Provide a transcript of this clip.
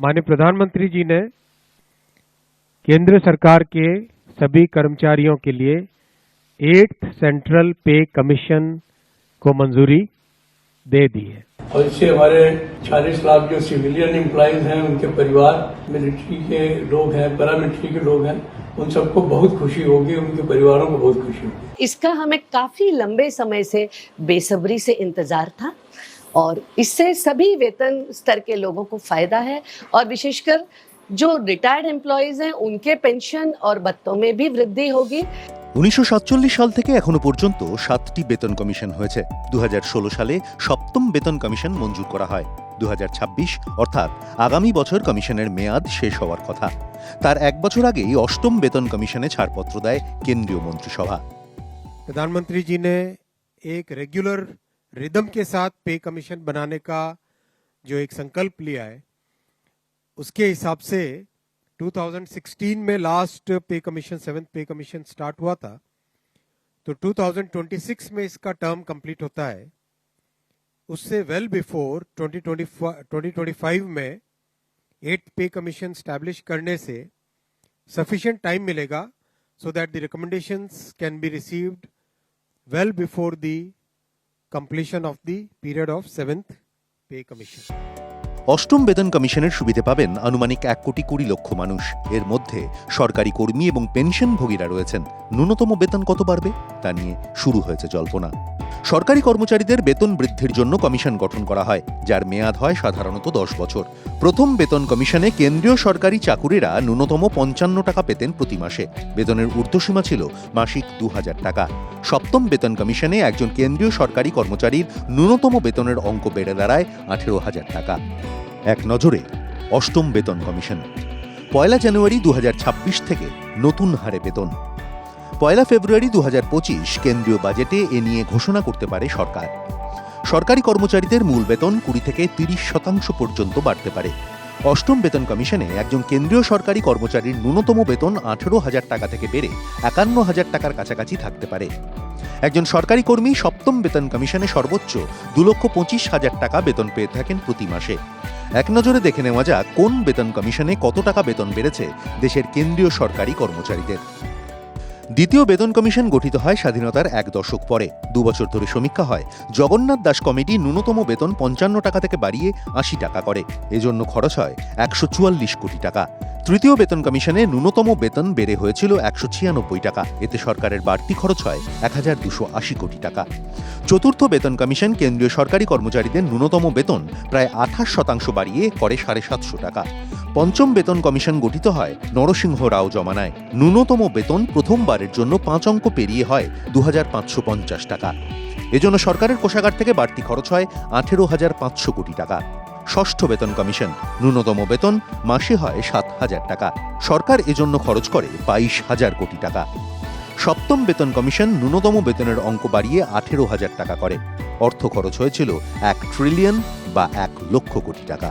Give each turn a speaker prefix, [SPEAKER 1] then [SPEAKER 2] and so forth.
[SPEAKER 1] माननीय प्रधानमंत्री जी ने केंद्र सरकार के सभी कर्मचारियों के लिए एट्थ सेंट्रल पे कमीशन को मंजूरी दे दी है।
[SPEAKER 2] और इससे हमारे 40 लाख जो सिविलियन एम्प्लॉयज़ हैं उनके परिवार मिलिट्री के लोग हैं पैरामिलिट्री के लोग हैं उन सबको बहुत खुशी होगी उनके परिवारों को बहुत खुशी होगी।
[SPEAKER 3] इसका हमें काफ़ी लंबे समय से बेसब्री से इंतज़ार था। और इससे सभी वेतन स्तर के लोगों को फायदा है और विशेषकर जो रिटायर्ड एम्प्लॉयज हैं उनके पेंशन और भत्तों में भी वृद्धि होगी
[SPEAKER 4] উনিশশো সাল থেকে এখনো পর্যন্ত সাতটি বেতন কমিশন হয়েছে দু সালে সপ্তম বেতন কমিশন মঞ্জুর করা হয় দু অর্থাৎ আগামী বছর কমিশনের মেয়াদ শেষ হওয়ার কথা তার এক বছর আগেই অষ্টম বেতন কমিশনে ছাড়পত্র দেয় কেন্দ্রীয় মন্ত্রিসভা
[SPEAKER 1] प्रधानमंत्री जी ने एक रेगुलर रिदम के साथ पे कमीशन बनाने का जो एक संकल्प लिया है, उसके हिसाब से 2016 में last pay commission seventh pay commission start हुआ था। तो 2026 में इसका टर्म कंप्लीट होता है। उससे वेल बिफोर 2025 2025 में एट पे कमीशन स्टैब्लिश करने से sufficient टाइम मिलेगा so that the recommendations can be received well before the completion of the period of 7th pay commission.
[SPEAKER 4] অষ্টম বেতন কমিশনের সুবিধে পাবেন আনুমানিক এক কোটি কুড়ি লক্ষ মানুষ। এর মধ্যে সরকারি কর্মী এবং পেনশন ভোগীরা রয়েছেন। ন্যূনতম বেতন কত বাড়বে? তা নিয়ে শুরু হয়েছে জল্পনা। সরকারি কর্মচারীদের বেতন বৃদ্ধির জন্য কমিশন গঠন করা হয়, যার মেয়াদ হয় সাধারণত দশ বছর। প্রথম বেতন কমিশনে কেন্দ্রীয় সরকারি চাকুরিরা ন্যূনতম পঞ্চান্ন টাকা পেতেন প্রতি মাসে। বেতনের ঊর্ধ্বসীমা ছিল মাসিক দু হাজার টাকা। সপ্তম বেতন কমিশনে একজন কেন্দ্রীয় সরকারি কর্মচারীর ন্যূনতম বেতনের অঙ্ক বেড়ে দাঁড়ায় আঠেরো হাজার টাকা। এক নজরে, অষ্টম বেতন কমিশন। পয়লা জানুয়ারি দু হাজার ছাব্বিশ থেকে নতুন হারে বেতন। পয়লা ফেব্রুয়ারি দু হাজার পঁচিশ কেন্দ্রীয় বাজেটে এ নিয়ে ঘোষণা করতে পারে সরকার। সরকারি কর্মচারীদের মূল বেতন কুড়ি থেকে তিরিশ শতাংশ পর্যন্ত বাড়তে পারে। অষ্টম বেতন কমিশনে একজন কেন্দ্রীয় সরকারি কর্মচারীর ন্যূনতম বেতন আঠেরো হাজার টাকা থেকে বেড়ে একান্ন হাজার টাকার কাছাকাছি থাকতে পারে। একজন সরকারি কর্মী সপ্তম বেতন কমিশনে সর্বোচ্চ দু লক্ষ পঁচিশ হাজার টাকা বেতন পেয়ে থাকেন প্রতি মাসে। এক নজরে দেখে নেওয়া যাক কোন বেতন কমিশনে কত টাকা বেতন বেড়েছে দেশের কেন্দ্রীয় সরকারি কর্মচারীদের। দ্বিতীয় বেতন কমিশন গঠিত হয় স্বাধীনতার এক দশক পরে। দু বছর ধরে সমীক্ষা হয়, জগন্নাথ দাস কমিটি ন্যূনতম বেতন পঞ্চান্ন টাকা থেকে বাড়িয়ে আশি টাকা করে। এজন্য খরচ হয় একশো চুয়াল্লিশ কোটি টাকা। তৃতীয় বেতন কমিশনে ন্যূনতম বেতন বেড়ে হয়েছিল একশো ছিয়ানব্বই টাকা। এতে সরকারের বাড়তি খরচ হয় এক হাজার দুশো আশি কোটি টাকা। চতুর্থ বেতন কমিশন কেন্দ্রীয় সরকারি কর্মচারীদের ন্যূনতম বেতন প্রায় আঠাশ শতাংশ বাড়িয়ে করে সাড়ে সাতশো টাকা। পঞ্চম বেতন কমিশন গঠিত হয় নরসিংহ রাও জমানায়। ন্যূনতম বেতন প্রথমবারের জন্য পাঁচ অঙ্ক পেরিয়ে হয় দু হাজার পাঁচশো পঞ্চাশ টাকা। এজন্য সরকারের কোষাগার থেকে বাড়তি খরচ হয় আঠেরো হাজার পাঁচশো কোটি টাকা। ষষ্ঠ বেতন কমিশন, ন্যূনতম বেতন মাসে হয় সাত হাজার টাকা। সরকার এজন্য খরচ করে বাইশ হাজার কোটি টাকা। সপ্তম বেতন কমিশন ন্যূনতম বেতনের অঙ্ক বাড়িয়ে আঠেরো হাজার টাকা করে। অর্থ খরচ হয়েছিল এক ট্রিলিয়ন বা এক লক্ষ কোটি টাকা।